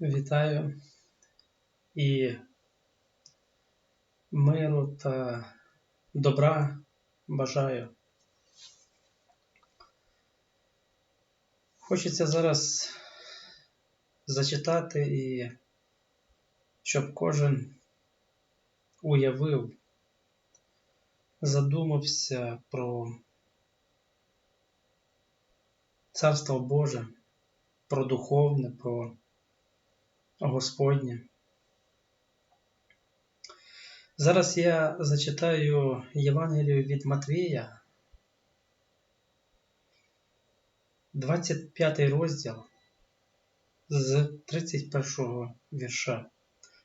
Вітаю і миру та добра бажаю. Хочеться зараз зачитати і щоб кожен уявив, задумався про Царство Боже, про духовне, про Господнє. Зараз я зачитаю Євангелію від Матвія, 25 розділ з 31 вірша.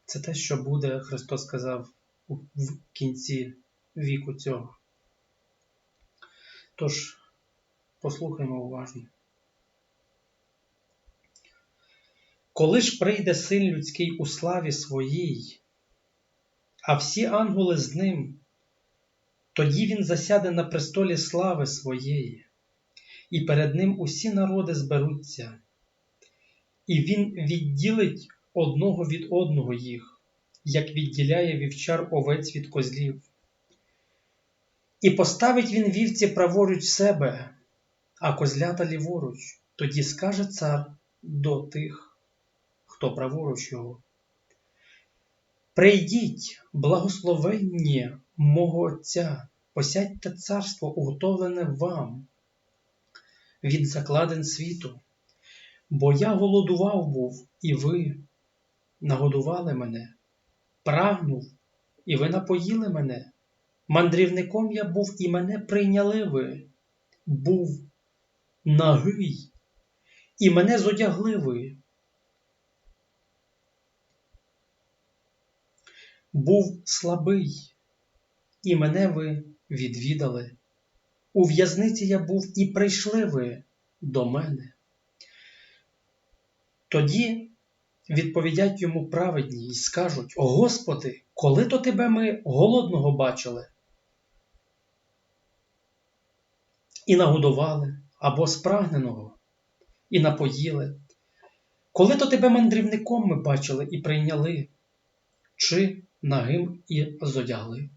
Це те, що буде, Христос сказав в кінці віку цього. Тож, послухаймо уважно. Коли ж прийде син людський у славі своїй, а всі ангели з ним, тоді він засяде на престолі слави своєї, і перед ним усі народи зберуться, і він відділить одного від одного їх, як відділяє вівчар овець від козлів. І поставить він вівці праворуч себе, а козлята ліворуч, тоді скаже цар до тих хто праворуч його. Прийдіть, благословенні мого Отця, посядьте царство, уготовлене вам від закладин світу, бо я голодував був, і ви нагодували мене, прагнув, і ви напоїли мене. Мандрівником я був, і мене прийняли ви, був нагий, і мене зодягли ви. Був слабий, і мене ви відвідали. У в'язниці я був і прийшли ви до мене. Тоді відповідять йому праведні і скажуть: О Господи, коли то тебе ми голодного бачили? І нагодували або спрагненого, і напоїли. Коли то тебе мандрівником ми бачили і прийняли, чи нагим і зодягли.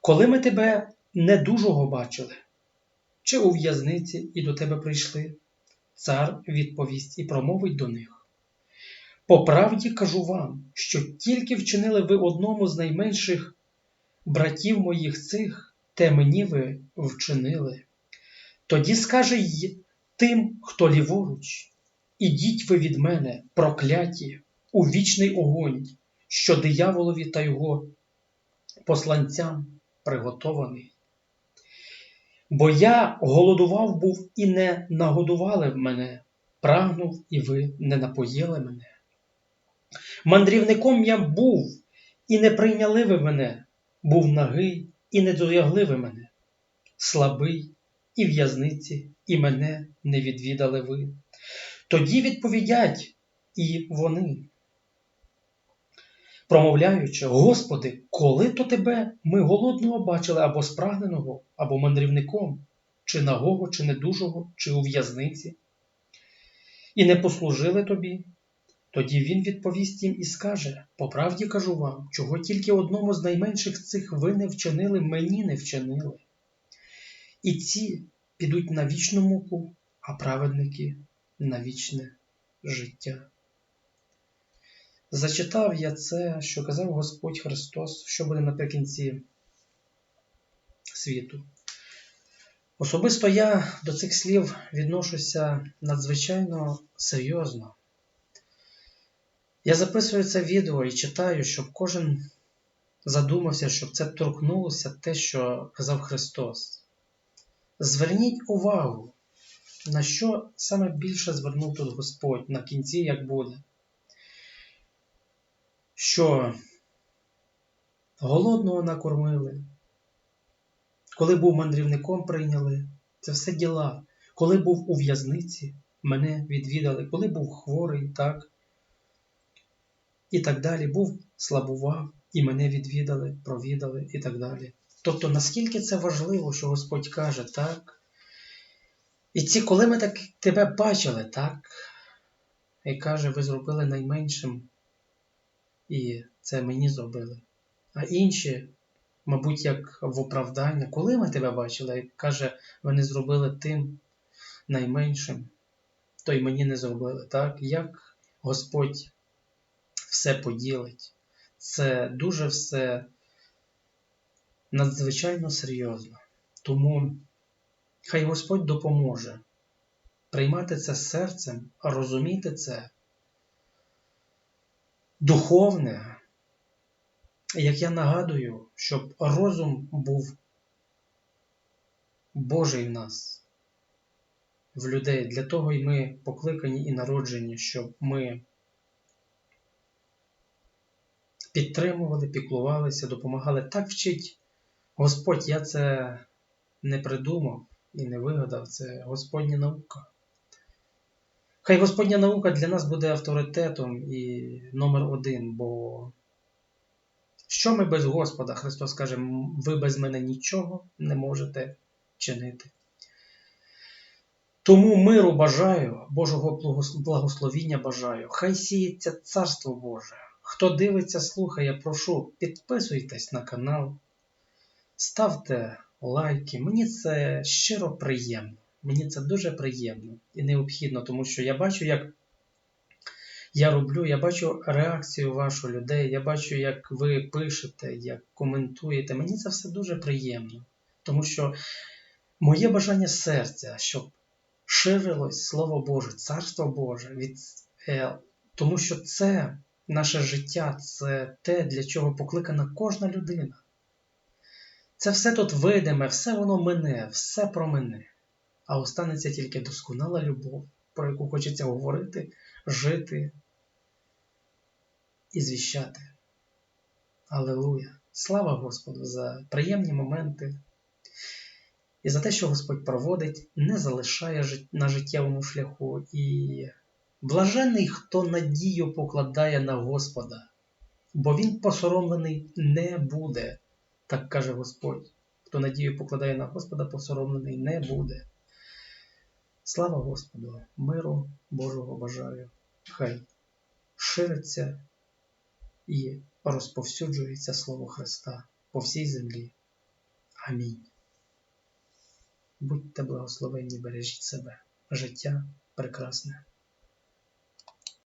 Коли ми тебе недужого бачили, чи у в'язниці і до тебе прийшли, цар відповість і промовить до них. По правді кажу вам, що тільки вчинили ви одному з найменших братів моїх цих, те мені ви вчинили. Тоді скаже й тим, хто ліворуч, ідіть ви від мене, прокляті, у вічний огонь, що дияволові та його посланцям приготований. Бо я голодував був і не нагодували мене, прагнув, і ви не напоїли мене. Мандрівником я був, і не прийняли ви мене, був нагий, і не доягли ви мене, слабий і в'язниці, і мене не відвідали ви. Тоді відповідять і вони промовляючи, Господи, коли то Тебе ми голодного бачили або спрагненого, або мандрівником, чи нагого, чи недужого, чи у в'язниці, і не послужили тобі, тоді він відповість їм і скаже: По правді кажу вам, чого тільки одному з найменших цих ви не вчинили, мені не вчинили. І ці підуть на вічну муку, а праведники на вічне життя. Зачитав я це, що казав Господь Христос, що буде наприкінці світу. Особисто я до цих слів відношуся надзвичайно серйозно. Я записую це відео і читаю, щоб кожен задумався, щоб це торкнулося те, що казав Христос. Зверніть увагу, на що саме більше звернув тут Господь на кінці, як буде що голодного накормили, коли був мандрівником прийняли, це все діла. Коли був у в'язниці, мене відвідали, коли був хворий, так, і так далі, був слабував, і мене відвідали, провідали і так далі. Тобто, наскільки це важливо, що Господь каже, так? І ці, коли ми так тебе бачили, так? і каже, ви зробили найменшим, і це мені зробили. А інші, мабуть, як в оправдання, коли ми тебе бачили, і каже, ви не зробили тим найменшим, то й мені не зробили. Так? Як Господь все поділить? Це дуже все надзвичайно серйозно. Тому хай Господь допоможе приймати це серцем, розуміти це духовне, як я нагадую, щоб розум був Божий в нас, в людей. Для того і ми покликані і народжені, щоб ми підтримували, піклувалися, допомагали. Так вчить Господь, я це не придумав і не вигадав, це Господня наука. Хай Господня наука для нас буде авторитетом і номер один, бо що ми без Господа? Христос каже, ви без мене нічого не можете чинити. Тому миру бажаю, Божого благословіння бажаю. Хай сіється Царство Боже. Хто дивиться, слухає, прошу, підписуйтесь на канал, ставте лайки. Мені це щиро приємно. Мені це дуже приємно і необхідно, тому що я бачу, як я роблю, я бачу реакцію вашу людей, я бачу, як ви пишете, як коментуєте. Мені це все дуже приємно, тому що моє бажання серця, щоб ширилось Слово Боже, Царство Боже, від, е, тому що це наше життя, це те, для чого покликана кожна людина. Це все тут видиме, все воно мине, все про мене а останеться тільки досконала любов, про яку хочеться говорити, жити і звіщати. Аллилуйя! Слава Господу за приємні моменти і за те, що Господь проводить, не залишає на життєвому шляху. І блажений, хто надію покладає на Господа, бо Він посоромлений не буде, так каже Господь. Хто надію покладає на Господа, посоромлений не буде. Слава Господу, миру Божого бажаю, хай шириться і розповсюджується Слово Христа по всій землі. Амінь. Будьте благословенні, бережіть себе, життя прекрасне.